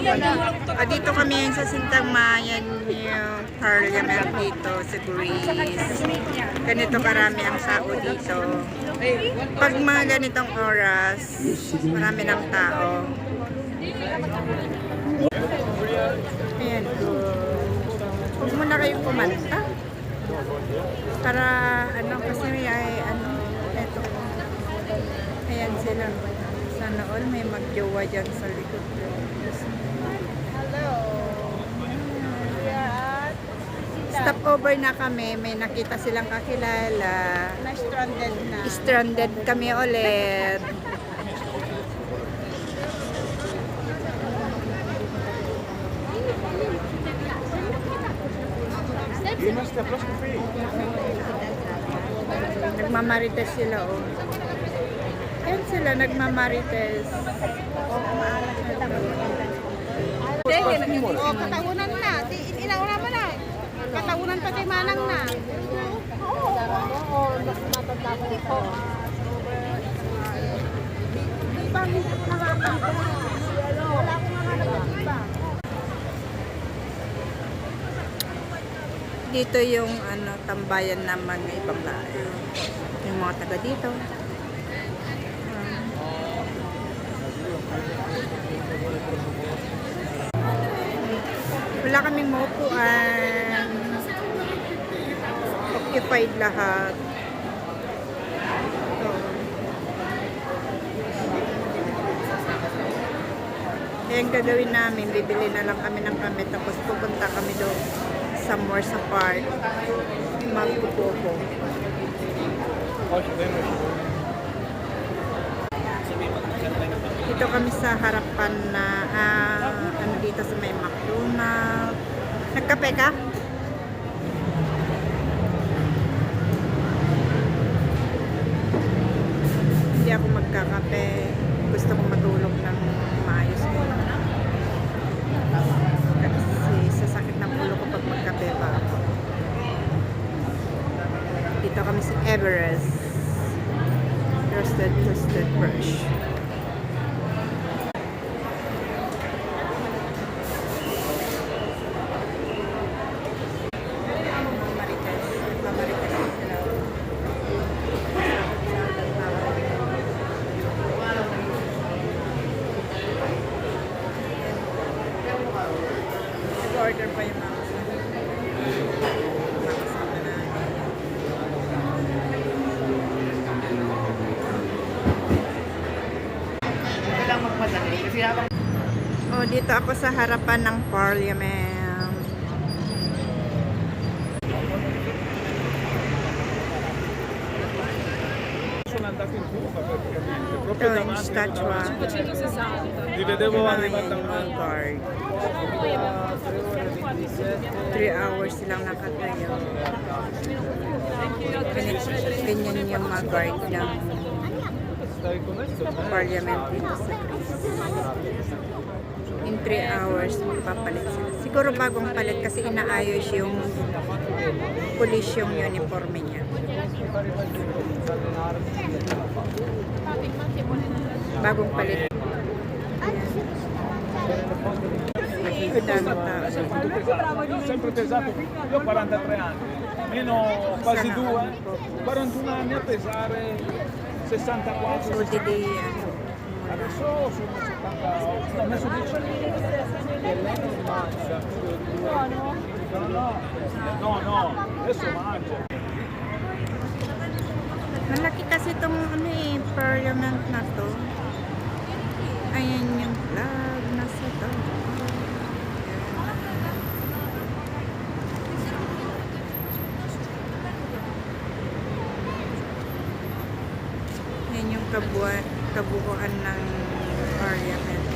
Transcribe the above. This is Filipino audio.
Ah, dito kami ngayon sa Sintang Mayan yung parliament dito sa Greece. Ganito karami ang tao dito. Pag mga ganitong oras, marami ng tao. Ayan po. Huwag muna kayong kumanta. Para ano kasi ay ano eto. Ayan sila. Sana all may magjowa dyan sa likod. Hello. Stop over na kami. May nakita silang kakilala. na stranded na. Stranded kami ulit. Nagmamarites sila oh. Ayan sila, nagmamarites. Oh, kataunan na. Di, inauna mo na. Kataunan pa kay Manang na. Oo, mas matanda ko ito. Dito yung ano, tambayan ng mga ibang bahay. Yung mga taga dito. Wala kaming maupuan. Occupied lahat. Ang gagawin namin, bibili na lang kami ng kami tapos pupunta kami doon somewhere sa park. Magpupopo. Dito kami sa harapan na ano dito sa may McDonald's. Nagkape ka? Hindi ako magkakape. Gusto kong matulog ng maayos ngayon. Kasi sasakit ng ulo ko pag magkape pa ako. Dito kami sa Everest. Roasted, toasted fresh. Marites. Mamarites sila. Nag-order pa yung mga kasama. Mga kasama namin. Kailangan magmadali kasi habang Oh, dito ako sa harapan ng parliament. Ito yung statua. Li vedevo yung un guard. 3 hours silang nakatayo. Ganyan, yung mga guard ng? Parliament dito sa. In 3 hours, magpapalit sila. Siguro bagong palit kasi inaayos yung police yung uniforme niya. Bagong palit. Sempre pesato, io ho 43 anni, meno quasi due, 41 anni a pesare 64. So, today, ano, Adesso sono 78, ho messo 10 anni. E lei non mangia. No, no, no, no, adesso mangia. Malaki kasi itong ano eh, parliament na to. Ayan yung flag nasa to. Yan yung kabuuan, kabuuan ng parliament.